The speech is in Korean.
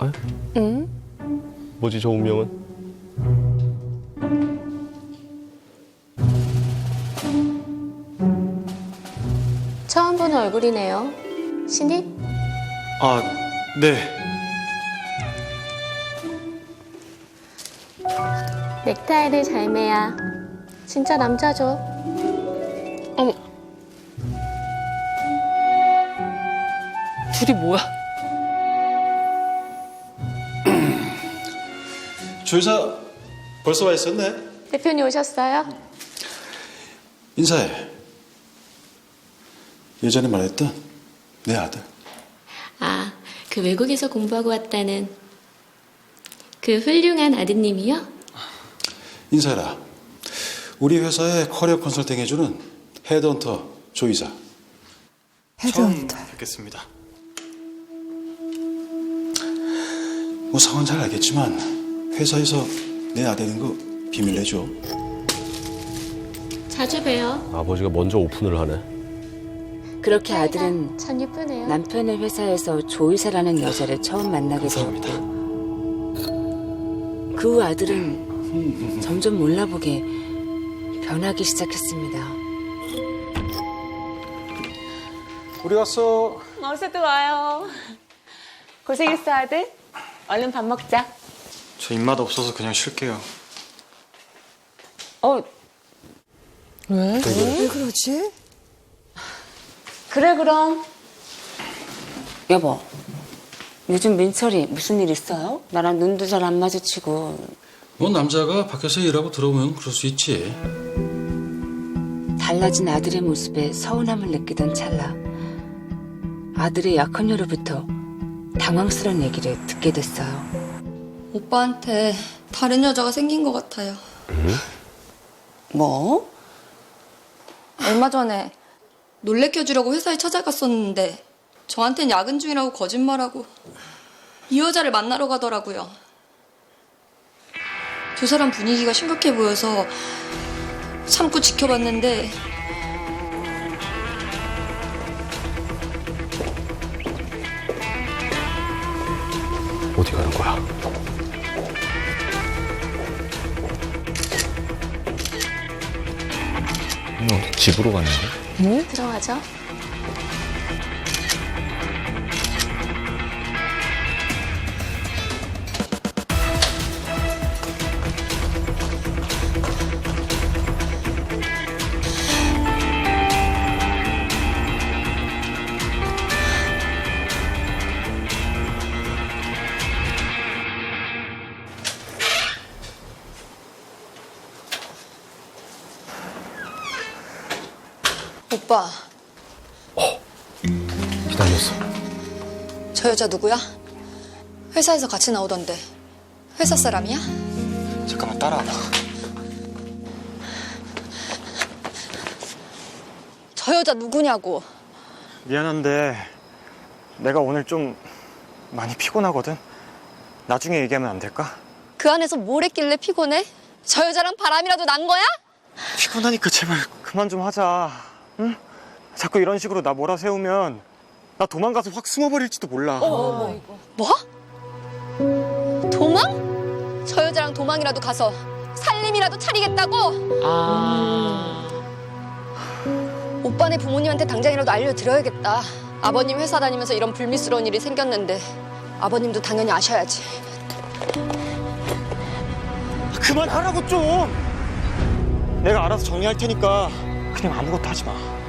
아? 응? 뭐지 저 운명은? 처음 보는 얼굴이네요. 신입? 아, 네. 넥타이를 잘 매야 진짜 남자죠. 어머. 둘이 뭐야? 조이사 벌써 와 있었네. 대표님 오셨어요? 인사해. 예전에 말했던 내 아들. 아, 그 외국에서 공부하고 왔다는 그 훌륭한 아드님이요? 인사해라. 우리 회사에 커리어 컨설팅 해주는 헤드헌터 조이사. 헤드헌터. 뵙겠습니다. 뭐 상황 잘 알겠지만 회사에서 내 아들인 거 비밀 내줘. 자주 봬요. 아버지가 먼저 오픈을 하네. 그렇게 아들은 참 예쁘네요. 남편의 회사에서 조이사라는 여자를 처음 만나게 감사합니다. 되었고 그 후 아들은 점점 몰라보게 변하기 시작했습니다. 우리 왔어. 어서 들어와요. 고생했어, 아들. 얼른 밥 먹자. 저 입맛 없어서 그냥 쉴게요. 어, 왜 그러지? 그래, 그럼. 여보. 요즘 민철이 무슨 일 있어요? 나랑 눈도 잘 안 마주치고 뭐 남자가 밖에서 일하고 들어오면 그럴 수 있지. 달라진 아들의 모습에 서운함을 느끼던 찰나 아들의 약혼녀로부터 당황스러운 얘기를 듣게 됐어요. 오빠한테 다른 여자가 생긴 것 같아요. 뭐? 얼마 전에 놀래켜주려고 회사에 찾아갔었는데 저한텐 야근 중이라고 거짓말하고 이 여자를 만나러 가더라고요. 두 사람 분위기가 심각해 보여서 참고 지켜봤는데 어디 가는 거야? 집으로 갔는데? 들어가죠. 오빠 기다렸어. 저 여자 누구야? 회사에서 같이 나오던데 회사 사람이야? 잠깐만 따라와봐. 저 여자 누구냐고 미안한데 내가 오늘 좀 많이 피곤하거든. 나중에 얘기하면 안 될까? 그 안에서 뭘 했길래 피곤해? 저 여자랑 바람이라도 난 거야? 피곤하니까 제발 그만 좀 하자. 응? 자꾸 이런 식으로 나 몰아세우면 나 도망가서 확 숨어버릴지도 몰라. 뭐? 도망? 저 여자랑 도망이라도 가서 살림이라도 차리겠다고? 오빠네 부모님한테 당장이라도 알려드려야겠다. 아버님 회사 다니면서 이런 불미스러운 일이 생겼는데 아버님도 당연히 아셔야지. 그만하라고 좀. 내가 알아서 정리할 테니까 그냥 아무것도 하지 마.